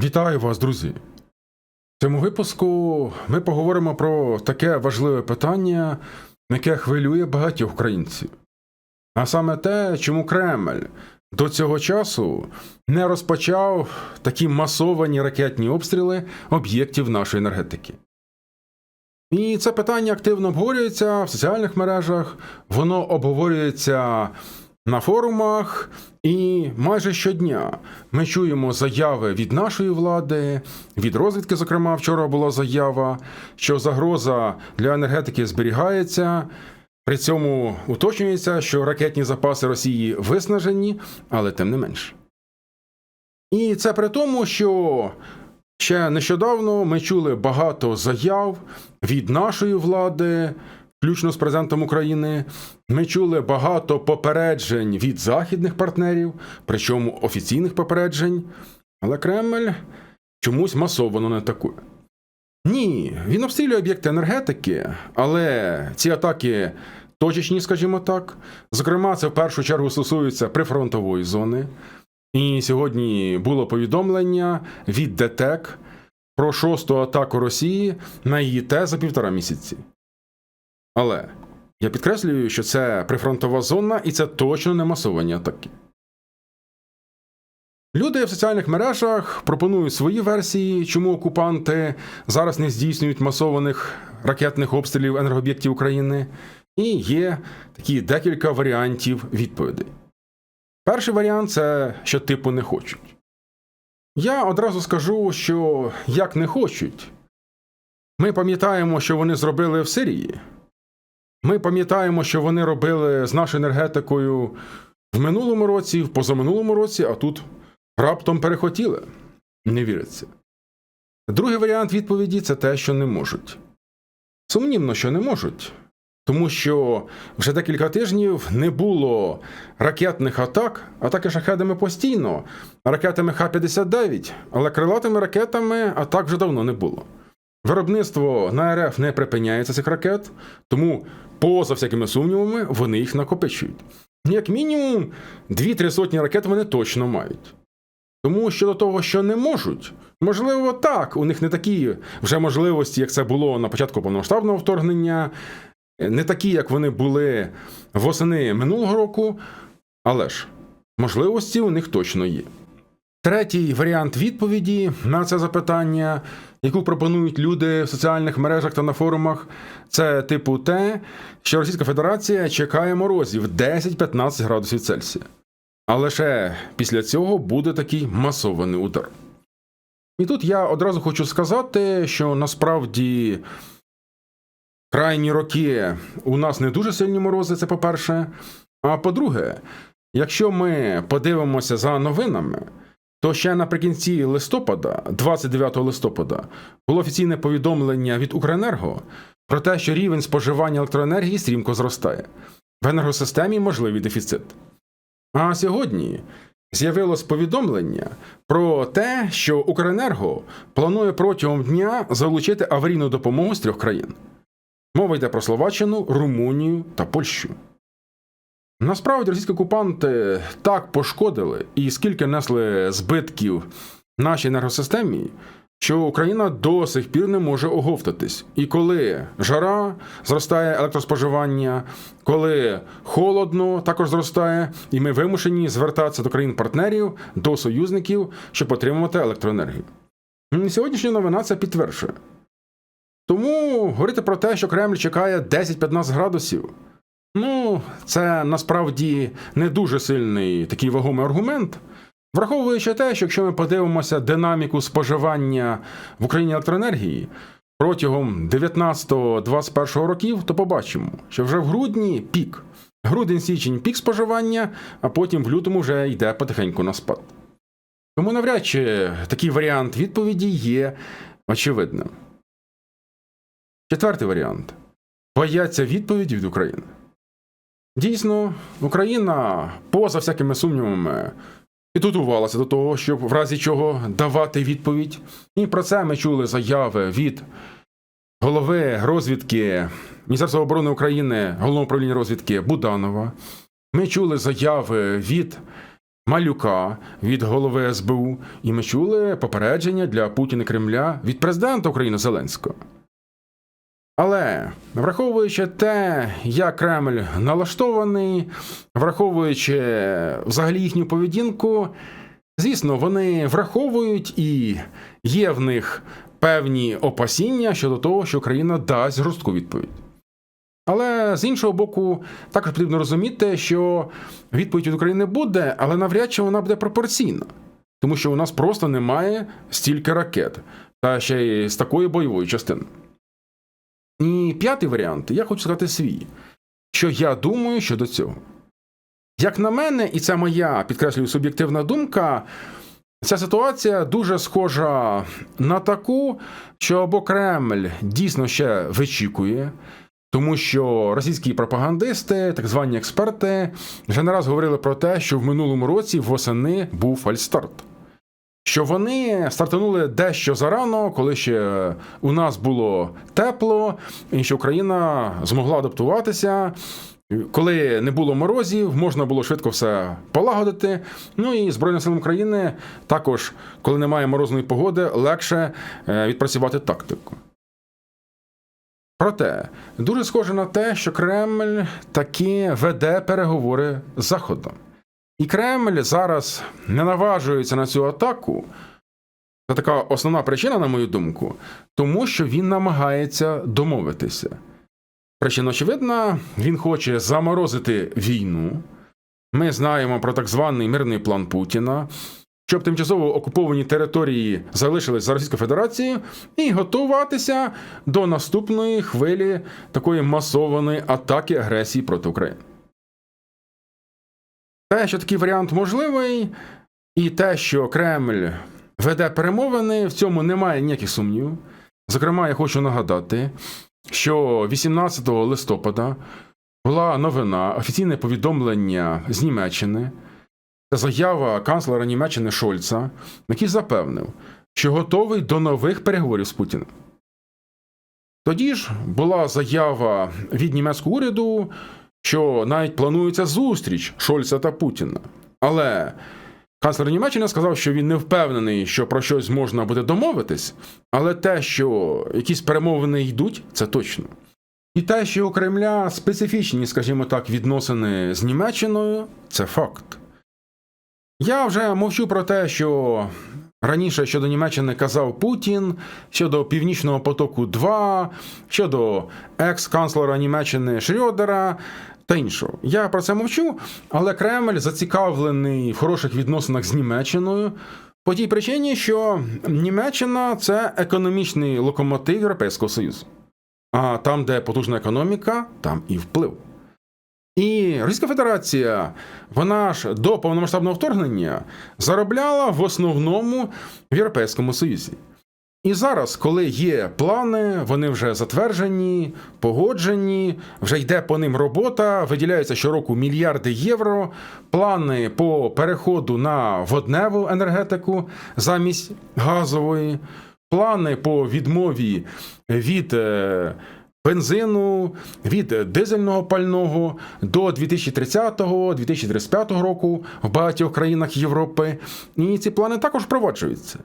Вітаю вас, друзі! В цьому випуску ми поговоримо про таке важливе питання, яке хвилює багатьох українців. А саме те, чому Кремль до цього часу не розпочав такі масовані ракетні обстріли об'єктів нашої енергетики. І це питання активно обговорюється в соціальних мережах, воно обговорюється на форумах, і майже щодня ми чуємо заяви від нашої влади, від розвідки. Зокрема, вчора була заява, що загроза для енергетики зберігається. При цьому уточнюється, що ракетні запаси Росії виснажені, але тим не менш. І це при тому, що ще нещодавно ми чули багато заяв від нашої влади, включно з президентом України. Ми чули багато попереджень від західних партнерів, причому офіційних попереджень. Але Кремль чомусь масово не атакує. Ні, він обстрілює об'єкти енергетики, але ці атаки точечні, скажімо так. Зокрема, це в першу чергу стосується прифронтової зони. І сьогодні було повідомлення від ДТЕК про шосту атаку Росії на її те за півтора місяці. Але я підкреслюю, що це прифронтова зона і це точно не масовані атаки. Люди в соціальних мережах пропонують свої версії, чому окупанти зараз не здійснюють масованих ракетних обстрілів енергооб'єктів України, і є такі декілька варіантів відповідей. Перший варіант це що типу не хочуть. Я одразу скажу, що як не хочуть, ми пам'ятаємо, що вони зробили в Сирії. Ми пам'ятаємо, що вони робили з нашою енергетикою в минулому році, в позаминулому році, а тут раптом перехотіли. Не віриться. Другий варіант відповіді це те, що не можуть. Сумнівно, що не можуть, тому що вже декілька тижнів не було ракетних атак, атаки шахедами постійно, ракетами Х-59, але крилатими ракетами атак вже давно не було. Виробництво на РФ не припиняється цих ракет, тому, поза всякими сумнівами, вони їх накопичують. Як мінімум, дві-три сотні ракет вони точно мають. Тому щодо того, що не можуть, можливо, так, у них не такі вже можливості, як це було на початку повномасштабного вторгнення, не такі, як вони були восени минулого року, але ж можливості у них точно є. Третій варіант відповіді на це запитання, яку пропонують люди в соціальних мережах та на форумах, це типу те, що Російська Федерація чекає морозів 10-15 градусів Цельсія. А лише після цього буде такий масований удар. І тут я одразу хочу сказати, що насправді крайні роки у нас не дуже сильні морози, це по-перше. А по-друге, якщо ми подивимося за новинами, то ще наприкінці листопада, 29 листопада, було офіційне повідомлення від Укренерго про те, що рівень споживання електроенергії стрімко зростає. В енергосистемі можливий дефіцит. А сьогодні з'явилось повідомлення про те, що Укренерго планує протягом дня залучити аварійну допомогу з трьох країн. Мова йде про Словаччину, Румунію та Польщу. Насправді російські окупанти так пошкодили і скільки несли збитків нашій енергосистемі, що Україна до сих пір не може оговтатись. І коли жара зростає електроспоживання, коли холодно також зростає, і ми вимушені звертатися до країн-партнерів, до союзників, щоб отримувати електроенергію. Сьогоднішня новина це підтверджує. Тому говорити про те, що Кремль чекає 10-15 градусів. Ну, це насправді не дуже сильний такий вагомий аргумент. Враховуючи те, що якщо ми подивимося динаміку споживання в Україні електроенергії протягом 19-21 років, то побачимо, що вже в грудні пік. Грудень-січень пік споживання, а потім в лютому вже йде потихеньку на спад. Тому навряд чи такий варіант відповіді є очевидним. Четвертий варіант бояться відповіді від України. Дійсно, Україна, поза всякими сумнівами, підготувалася до того, щоб в разі чого давати відповідь. І про це ми чули заяви від голови розвідки Міністерства оборони України, головного управління розвідки Буданова. Ми чули заяви від Малюка від голови СБУ, і ми чули попередження для Путіна Кремля від президента України Зеленського. Але враховуючи те, як Кремль налаштований, враховуючи взагалі їхню поведінку, звісно, вони враховують і є в них певні опасіння щодо того, що Україна дасть жорстку відповідь. Але з іншого боку, також потрібно розуміти, що відповідь від України буде, але навряд чи вона буде пропорційна, тому що у нас просто немає стільки ракет, та ще й з такої бойової частини. І п'ятий варіант, я хочу сказати свій, що я думаю щодо цього. Як на мене, і це моя підкреслюю суб'єктивна думка, ця ситуація дуже схожа на таку, що або Кремль дійсно ще вичікує, тому що російські пропагандисти, так звані експерти, вже не раз говорили про те, що в минулому році восени був фальстарт. Що вони стартанули дещо зарано, коли ще у нас було тепло, і що Україна змогла адаптуватися. Коли не було морозів, можна було швидко все полагодити. Ну і Збройним силам України також, коли немає морозної погоди, легше е, відпрацювати тактику. Проте дуже схоже на те, що Кремль таки веде переговори з Заходом. І Кремль зараз не наважується на цю атаку. Це така основна причина, на мою думку, тому що він намагається домовитися. Причина очевидна, він хоче заморозити війну. Ми знаємо про так званий мирний план Путіна, щоб тимчасово окуповані території залишились за Російською Федерацією, і готуватися до наступної хвилі такої масованої атаки агресії проти України. Те, що такий варіант можливий, і те, що Кремль веде перемовини, в цьому немає ніяких сумнівів. Зокрема, я хочу нагадати, що 18 листопада була новина, офіційне повідомлення з Німеччини, це заява канцлера Німеччини Шольца, який запевнив, що готовий до нових переговорів з Путіним. Тоді ж була заява від німецького уряду, що навіть планується зустріч Шольца та Путіна. Але канцлер Німеччини сказав, що він не впевнений, що про щось можна буде домовитись, але те, що якісь перемовини йдуть, це точно. І те, що у Кремля специфічні, скажімо так, відносини з Німеччиною, це факт. Я вже мовчу про те, що раніше щодо Німеччини казав Путін, щодо Північного потоку 2, щодо екс-канцлера Німеччини Шрьодера та іншого. Я про це мовчу, але Кремль зацікавлений в хороших відносинах з Німеччиною. По тій причині, що Німеччина це економічний локомотив Європейського Союзу. А там, де потужна економіка, там і вплив. І Російська Федерація, вона ж до повномасштабного вторгнення заробляла в основному в Європейському Союзі. І зараз, коли є плани, вони вже затверджені, погоджені, вже йде по ним робота, виділяються щороку мільярди євро, плани по переходу на водневу енергетику замість газової, плани по відмові від е, бензину, від дизельного пального до 2030-2035 року в багатьох країнах Європи. І ці плани також впроваджуються.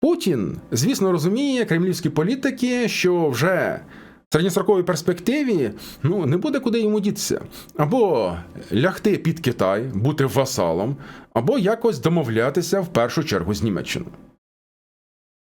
Путін, звісно, розуміє кремлівські політики, що вже в середньостроковій перспективі ну, не буде куди йому дітися. Або лягти під Китай, бути васалом, або якось домовлятися в першу чергу з Німеччиною.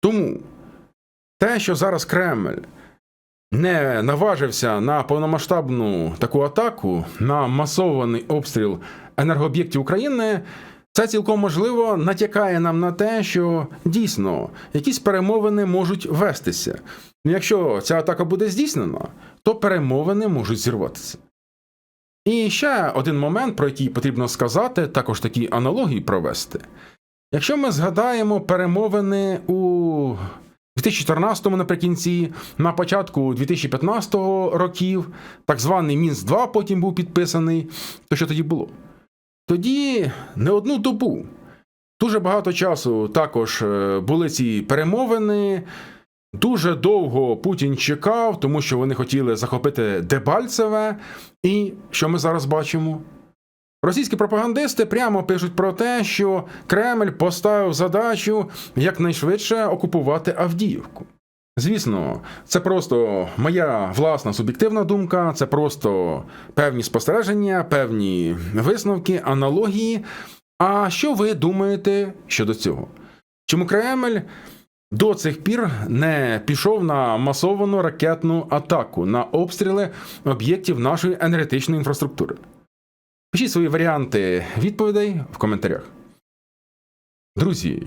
Тому те, що зараз Кремль не наважився на повномасштабну таку атаку, на масований обстріл енергооб'єктів України, це цілком можливо натякає нам на те, що дійсно якісь перемовини можуть вестися. Ну, Якщо ця атака буде здійснена, то перемовини можуть зірватися. І ще один момент, про який потрібно сказати, також такі аналогії провести. Якщо ми згадаємо перемовини у 2014-му наприкінці, на початку 2015 років, так званий Мінськ 2 потім був підписаний, то що тоді було? Тоді не одну добу. Дуже багато часу також е, були ці перемовини. Дуже довго Путін чекав, тому що вони хотіли захопити Дебальцеве. І що ми зараз бачимо? Російські пропагандисти прямо пишуть про те, що Кремль поставив задачу якнайшвидше окупувати Авдіївку. Звісно, це просто моя власна суб'єктивна думка, це просто певні спостереження, певні висновки, аналогії. А що ви думаєте щодо цього? Чому Кремль до цих пір не пішов на масовану ракетну атаку на обстріли об'єктів нашої енергетичної інфраструктури? Пишіть свої варіанти відповідей в коментарях. Друзі,